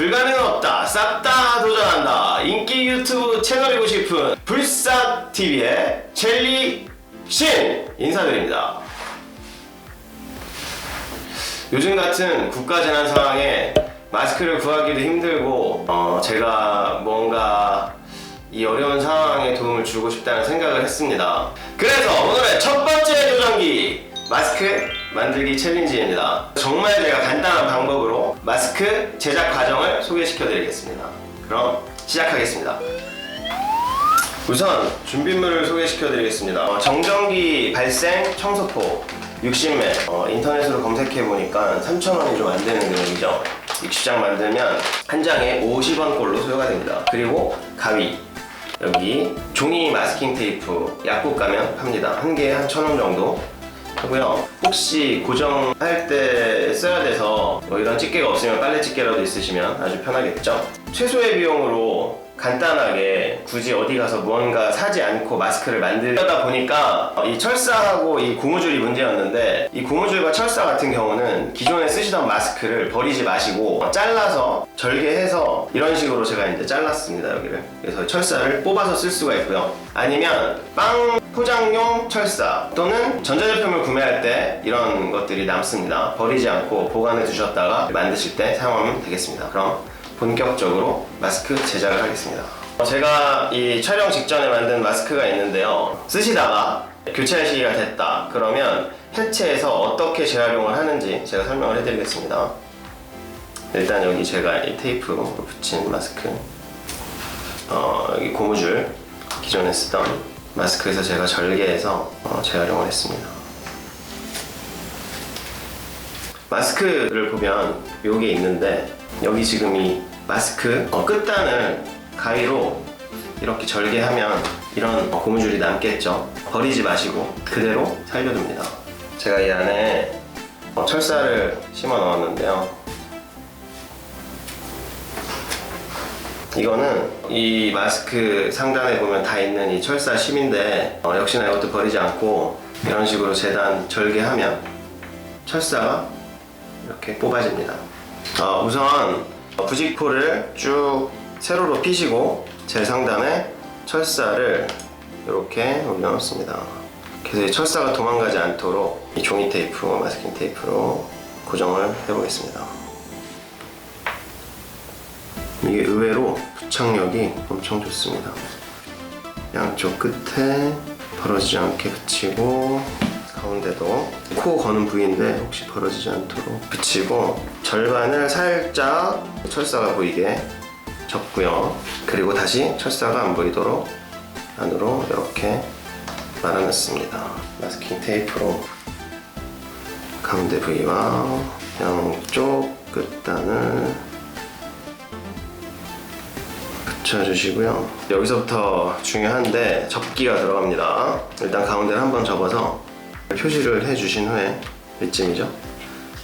불가능은 없다. 싹 다 도전한다. 인기 유튜브 채널이고 싶은 불사TV의 젤리 신 인사드립니다. 요즘 같은 국가 재난 상황에 마스크를 구하기도 힘들고 어, 제가 뭔가 이 어려운 상황에 도움을 주고 싶다는 생각을 했습니다. 그래서 오늘의 첫 번째 도전기 마스크 만들기 챌린지입니다. 정말 제가 간단한 방법으로 마스크 제작 과정을 소개시켜 드리겠습니다. 그럼 시작하겠습니다. 우선 준비물을 소개시켜 드리겠습니다. 어, 정전기 발생 청소포 60매 어, 인터넷으로 검색해 보니까 3,000원이 좀 안 되는 금액이죠. 60장 만들면 한 장에 50원 꼴로 소요가 됩니다. 그리고 가위 여기 종이 마스킹 테이프 약국 가면 팝니다. 한 개에 한천원 정도 하고요. 혹시 고정할 때 써야 돼서 뭐 이런 집게가 없으면 빨래 집게라도 있으시면 아주 편하겠죠. 최소의 비용으로 간단하게 굳이 어디 가서 무언가 사지 않고 마스크를 만들다 보니까 이 철사하고 이 고무줄이 문제였는데 이 고무줄과 철사 같은 경우는 기존에 쓰시던 마스크를 버리지 마시고 잘라서 절개해서 이런 식으로 제가 이제 잘랐습니다 여기를. 그래서 철사를 뽑아서 쓸 수가 있고요. 아니면 빵 포장용 철사 또는 전자제품을 구매할 때 이런 것들이 남습니다. 버리지 않고 보관해 두셨다가 만드실 때 사용하면 되겠습니다. 그럼 본격적으로 마스크 제작을 하겠습니다. 제가 이 촬영 직전에 만든 마스크가 있는데요. 쓰시다가 교체 시기가 됐다. 그러면 해체해서 어떻게 재활용을 하는지 제가 설명을 해드리겠습니다. 일단 여기 제가 이 테이프로 붙인 마스크, 어, 여기 고무줄 기존에 쓰던 마스크에서 제가 절개해서 어, 재활용을 했습니다. 마스크를 보면 요게 있는데 여기 지금 이 마스크. 어, 끝단을 가위로 이렇게 절개하면 이런 어, 고무줄이 남겠죠. 버리지 마시고 그대로 살려둡니다. 제가 이 안에 어, 철사를 심어 넣었는데요. 이거는 이 마스크 상단에 보면 다 있는 이 철사 심인데 어, 역시나 이것도 버리지 않고 이런 식으로 재단 절개하면 철사가 이렇게 뽑아집니다. 어, 우선 부직포를 쭉 세로로 피시고 제 상단에 철사를 이렇게 올려놓습니다. 그래서 이 철사가 도망가지 않도록 이 종이 테이프, 마스킹 테이프로 고정을 해보겠습니다. 이게 의외로 부착력이 엄청 좋습니다. 양쪽 끝에 벌어지지 않게 붙이고 가운데도 코 거는 부위인데 혹시 벌어지지 않도록 붙이고 절반을 살짝 철사가 보이게 접고요. 그리고 다시 철사가 안 보이도록 안으로 이렇게 말아놨습니다. 마스킹 테이프로 가운데 부위와 양쪽 끝단을 붙여주시고요. 여기서부터 중요한데 접기가 들어갑니다. 일단 가운데를 한번 접어서 표시를 해주신 후에 이쯤이죠.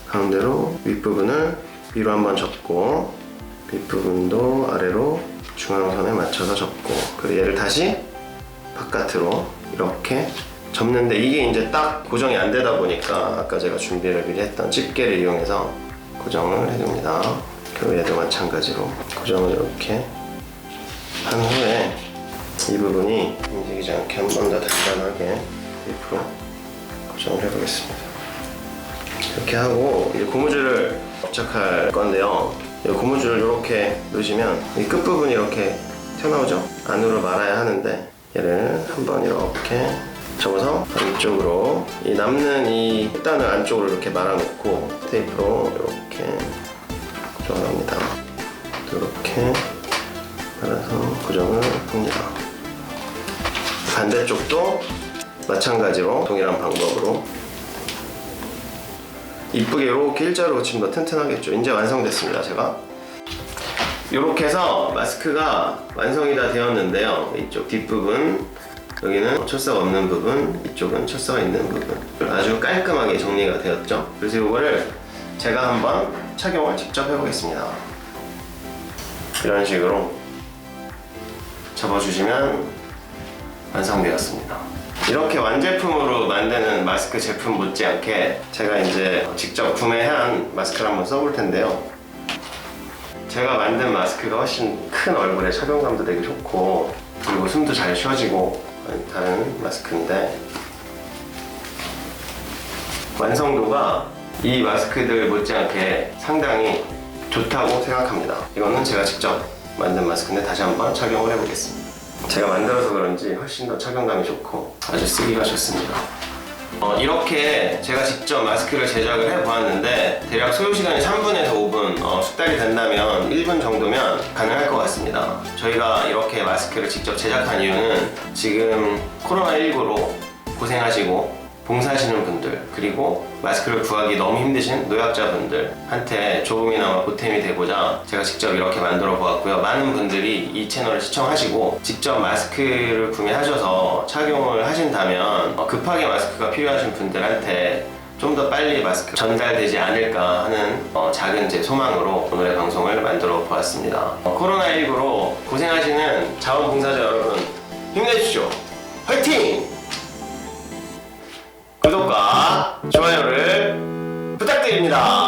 가운데로 윗부분을 위로 한번 접고 윗부분도 아래로 중앙선에 맞춰서 접고 그리고 얘를 다시 바깥으로 이렇게 접는데 이게 이제 딱 고정이 안 되다 보니까 아까 제가 준비를 미리 했던 집게를 이용해서 고정을 해줍니다. 그리고 얘도 마찬가지로 고정을 이렇게 한 후에 이 부분이 움직이지 않게 한 번 더 단단하게 테이프로 고정을 해보겠습니다. 이렇게 하고 이제 고무줄을 부착할 건데요. 이 고무줄을 이렇게 놓으시면 이 끝부분이 이렇게 튀어나오죠? 안으로 말아야 하는데 얘를 한번 이렇게 접어서 안쪽으로 이 남는 이 끝단을 안쪽으로 이렇게 말아놓고 테이프로 이렇게 고정을 합니다. 이렇게 말아서 고정을 합니다. 반대쪽도 마찬가지로 동일한 방법으로 이쁘게 이렇게 일자로 붙이면 더 튼튼하겠죠. 이제 완성됐습니다. 제가 이렇게 해서 마스크가 완성이 다 되었는데요. 이쪽 뒷부분 여기는 철사가 없는 부분, 이쪽은 철사가 있는 부분 아주 깔끔하게 정리가 되었죠. 그래서 이거를 제가 한번 착용을 직접 해보겠습니다. 이런 식으로 접어주시면 완성되었습니다. 이렇게 완제품으로 만드는 마스크 제품 못지않게 제가 이제 직접 구매한 마스크를 한번 써볼 텐데요. 제가 만든 마스크가 훨씬 큰 얼굴에 착용감도 되게 좋고 그리고 숨도 잘 쉬어지고 다른 마스크인데 완성도가 이 마스크들 못지않게 상당히 좋다고 생각합니다. 이거는 제가 직접 만든 마스크인데 다시 한번 착용을 해보겠습니다. 제가 만들어서 그런지 훨씬 더 착용감이 좋고 아주 쓰기가 좋습니다. 어, 이렇게 제가 직접 마스크를 제작을 해보았는데 대략 소요 시간이 3분에서 5분 어, 숙달이 된다면 1분 정도면 가능할 것 같습니다. 저희가 이렇게 마스크를 직접 제작한 이유는 지금 코로나19로 고생하시고 봉사하시는 분들 그리고 마스크를 구하기 너무 힘드신 노약자분들한테 조금이나마 보탬이 되고자 제가 직접 이렇게 만들어 보았고요. 많은 분들이 이 채널을 시청하시고 직접 마스크를 구매하셔서 착용을 하신다면 어, 급하게 마스크가 필요하신 분들한테 좀 더 빨리 마스크 전달되지 않을까 하는 어, 작은 제 소망으로 오늘의 방송을 만들어 보았습니다. 어, 코로나19로 고생하시는 자원봉사자 여러분 힘내주십시오. 화이팅! 구독과 좋아요를 부탁드립니다.